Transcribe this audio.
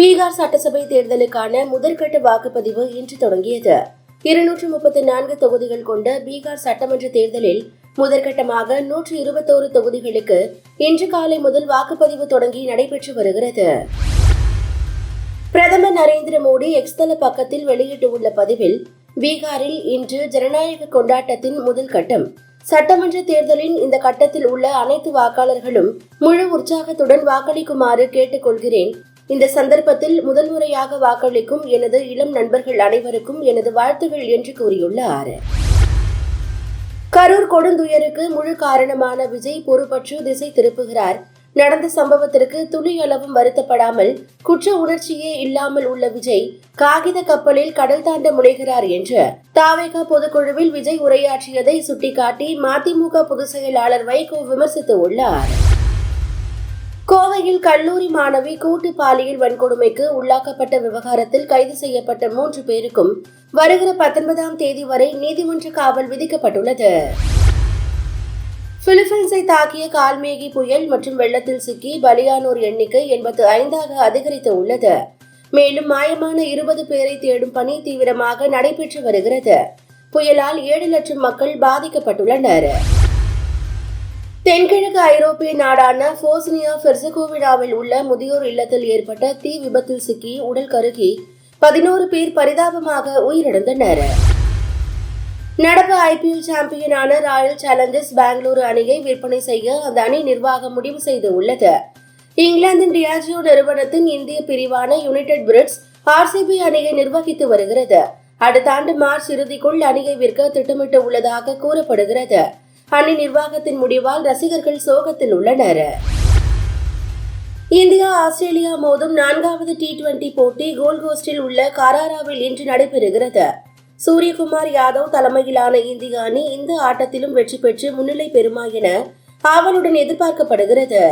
பீகார் சட்டசபை தேர்தலுக்கான முதற்கட்ட வாக்குப்பதிவு இன்று தொடங்கியது. இருநூற்று முப்பத்தி நான்கு தொகுதிகள் கொண்ட பீகார் சட்டமன்ற தேர்தலில் முதற்கட்டமாக நூற்று இருபத்தோரு தொகுதிகளுக்கு இன்று காலை முதல் வாக்குப்பதிவு தொடங்கி நடைபெற்று வருகிறது. பிரதமர் நரேந்திர மோடி எக்ஸ்தல பக்கத்தில் வெளியிட்டுள்ள பதிவில் பீகாரில் இன்று ஜனநாயக கொண்டாட்டத்தின் முதல் கட்டம். சட்டமன்ற தேர்தலின் இந்த கட்டத்தில் உள்ள அனைத்து வாக்காளர்களும் முழு உற்சாகத்துடன் வாக்களிக்குமாறு கேட்டுக்கொள்கிறேன். இந்த சந்தர்ப்பத்தில் முதல் முறையாக வாக்களிக்கும் எனது இளம் நண்பர்கள் அனைவருக்கும் எனது வாழ்த்துகள் என்று கூறியுள்ளார். கரூர் கொடுந்துயருக்கு முழு காரணமான விஜய் பொறுப்பற்று திசை திருப்புகிறார். நடந்த சம்பவத்திற்கு துளி அளவும் வருத்தப்படாமல் குற்ற உணர்ச்சியே இல்லாமல் உள்ள விஜய் காகித கப்பலில் கடல் தாண்ட முனைகிறார் என்று தாவேகா பொதுக்குழுவில் விஜய் உரையாற்றியதை சுட்டிக்காட்டி மதிமுக பொதுச் செயலாளர் வைகோ விமர்சித்து உள்ளார். கோவையில் கல்லூரி மாணவி கூட்டு பாலியல் வன்கொடுமைக்கு உள்ளாக்கப்பட்ட விவகாரத்தில் கைது செய்யப்பட்ட மூன்று பேருக்கும் வருகிற பத்தொன்பதாம் தேதி வரை நீதிமன்ற காவல் விதிக்கப்பட்டுள்ளது. பிலிப்பைன்ஸை தாக்கிய கால்மேகி புயல் மற்றும் வெள்ளத்தில் சிக்கி பலியானோர் எண்ணிக்கை எண்பத்து ஐந்தாக அதிகரித்து உள்ளது. மேலும் மாயமான இருபது பேரை தேடும் பணி தீவிரமாக நடைபெற்று வருகிறது. புயலால் ஏழு லட்சம் மக்கள் பாதிக்கப்பட்டுள்ளனர். தென்கிழக்கு ஐரோப்பிய நாடான போஸ்னியா பெர்சகோவினாவில் உள்ள முதியோர் இல்லத்தில் ஏற்பட்ட தீ விபத்தில் சிக்கி உடல் கருகி பதினோரு பேர் பரிதாபமாக உயிரிழந்தனர். நடப்பு ஐபிஎல் சாம்பியனான ராயல் சேலஞ்சர்ஸ் பெங்களூரு அணியை விற்பனை செய்ய அந்த அணி நிர்வாகம் முடிவு செய்து உள்ளது இங்கிலாந்தின் டியாஜியோ நிறுவனத்தின் இந்திய பிரிவான யுனைடெட் பிரிட்ஸ் ஆர்சிபி அணியை நிர்வகித்து வருகிறது. அடுத்த ஆண்டு மார்ச் இறுதிக்குள் அணியை விற்க திட்டமிட்டு உள்ளதாக கூறப்படுகிறது. அணி நிர்வாகத்தின் முடிவால் ரசிகர்கள் சோகத்தில் உள்ளனர். இந்தியா ஆஸ்திரேலியா மோதும் நான்காவது டி டுவெண்டி போட்டி கோல்கோஸ்டில் உள்ள கராராவில் இன்று நடைபெறுகிறது. சூரியகுமார் யாதவ் தலைமையிலான இந்திய அணி இந்த ஆட்டத்திலும் வெற்றி பெற்று முன்னிலை பெறுமா என ஆவலுடன் எதிர்பார்க்கப்படுகிறது.